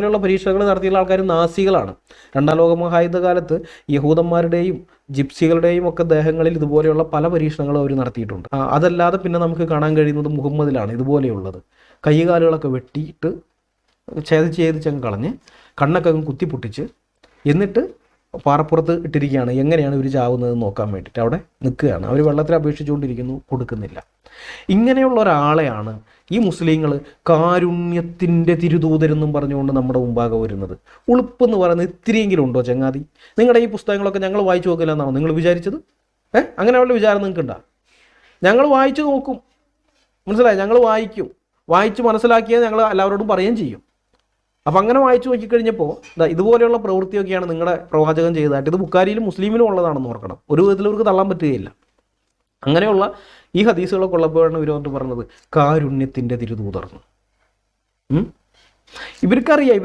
ഇതുപോലെയുള്ള പരീക്ഷണങ്ങൾ നടത്തിയുള്ള ആൾക്കാർ നാസികളാണ്. രണ്ടാം ലോക മഹായുദ്ധകാലത്ത് യഹൂദന്മാരുടെയും ജിപ്സികളുടെയും ഒക്കെ ദേഹങ്ങളിൽ ഇതുപോലെയുള്ള പല പരീക്ഷണങ്ങളും അവർ നടത്തിയിട്ടുണ്ട്. അതല്ലാതെ പിന്നെ നമുക്ക് കാണാൻ കഴിയുന്നത് മുഹമ്മദിലാണ് ഇതുപോലെയുള്ളത്. കൈകാലുകളൊക്കെ വെട്ടിയിട്ട് ഛേദിച്ച് ഛേദിച്ചങ്ങ് കളഞ്ഞ് കണ്ണൊക്കെ അങ്ങ് കുത്തിപ്പൊട്ടിച്ച് എന്നിട്ട് പാറപ്പുറത്ത് ഇട്ടിരിക്കുകയാണ്. എങ്ങനെയാണ് ഇവർ ചാവുന്നത് നോക്കാൻ വേണ്ടിയിട്ട്? അവിടെ നിൽക്കുകയാണ്. അവർ വെള്ളത്തിൽ അപേക്ഷിച്ചുകൊണ്ടിരിക്കുന്നു കൊടുക്കുന്നില്ല. ഇങ്ങനെയുള്ള ഒരാളെയാണ് ഈ മുസ്ലിങ്ങൾ കാരുണ്യത്തിന്റെ തിരുദൂതരെന്നും പറഞ്ഞുകൊണ്ട് നമ്മുടെ മുമ്പാകെ വരുന്നത്. ഉളുപ്പെന്ന് പറയുന്നത് ഇത്തിരിയെങ്കിലും ഉണ്ടോ ചങ്ങാതി? നിങ്ങളുടെ ഈ പുസ്തകങ്ങളൊക്കെ ഞങ്ങൾ വായിച്ചു നോക്കില്ല എന്നാണോ നിങ്ങൾ വിചാരിച്ചത്? ഏ? അങ്ങനെയുള്ള വിചാരം നിങ്ങൾക്കുണ്ടോ ഞങ്ങൾ വായിച്ചു നോക്കും. മനസ്സിലായി? ഞങ്ങൾ വായിക്കും. വായിച്ച് മനസ്സിലാക്കിയാൽ ഞങ്ങൾ എല്ലാവരോടും പറയുകയും ചെയ്യും. അപ്പം അങ്ങനെ വായിച്ചു നോക്കിക്കഴിഞ്ഞപ്പോൾ ഇതുപോലെയുള്ള പ്രവൃത്തിയൊക്കെയാണ് നിങ്ങളുടെ പ്രവാചകൻ ചെയ്തതായിട്ട്. ഇത് ബുക്കാരിയിലും മുസ്ലിമിലും ഉള്ളതാണെന്ന് ഓർക്കണം. ഒരു വിധത്തിൽ ഇവർക്ക് തള്ളാൻ പറ്റുകയില്ല. അങ്ങനെയുള്ള ഈ ഹദീസുകളൊക്കെ ഉള്ളപ്പോഴാണ് ഇവർ പറഞ്ഞത് കാരുണ്യത്തിന്റെ തിരുതൂതർന്ന്? ഇവർക്കറിയാം ഇവർ